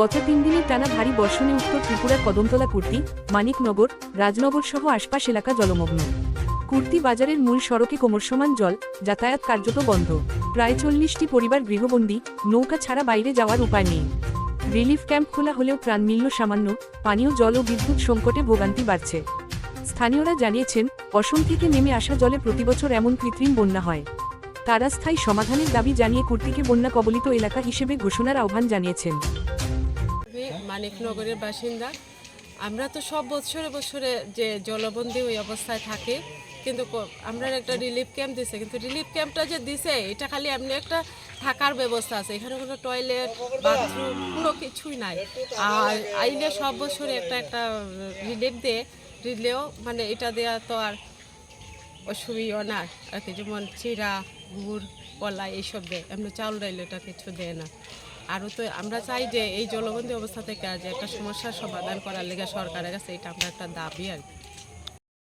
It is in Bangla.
গত তিন দিনের টানা ভারী বর্ষণে উত্তর ত্রিপুরার কদমতলা কুর্তি, মানিকনগর, রাজনগর সহ আশপাশ এলাকা জলমগ্ন। কুর্তি বাজারের মূল সড়কে কোমরসমান জল, যাতায়াত কার্যত বন্ধ। প্রায় চল্লিশটি পরিবার গৃহবন্দী, নৌকা ছাড়া বাইরে যাওয়ার উপায় নেই। রিলিফ ক্যাম্প খোলা হলেও প্রাণ মিলল সামান্য, পানীয় জল ও বিদ্যুৎ সংকটে ভোগান্তি বাড়ছে। স্থানীয়রা জানিয়েছেন, অসম থেকে নেমে আসা জলে প্রতিবছর এমন কৃত্রিম বন্যা হয়। তারা স্থায়ী সমাধানের দাবি জানিয়ে কুর্তিকে বন্যা কবলিত এলাকা হিসেবে ঘোষণার আহ্বান জানিয়েছেন। মানিকনগরের বাসিন্দা। আমরা তো সব বছরে বছরে যে জলবন্দী ওই অবস্থায় থাকে, কিন্তু আমরা একটা রিলিফ ক্যাম্প দিছে, কিন্তু রিলিফ ক্যাম্পটা যে দিছে, এটা খালি এমনি একটা থাকার ব্যবস্থা আছে। এখানে কোনো টয়লেট বাথরুম কোনো কিছুই নাই। আর আইলে সব বছরে একটা একটা রিলিফ দিয়ে রিলেও মানে এটা দেওয়া তো আর অসুবিধা অনার, আর কি, যেমন চিরা, গুড়, কলা, এইসব দেয় এমনি চাউল ডাইল এটা কিছু দেয় না আরও তো আমরা চাই যে এই জলবন্দী অবস্থা থেকে যে একটা সমস্যার সমাধান করার লেগে সরকারের কাছে এটা আমরা একটা দাবি আর কি।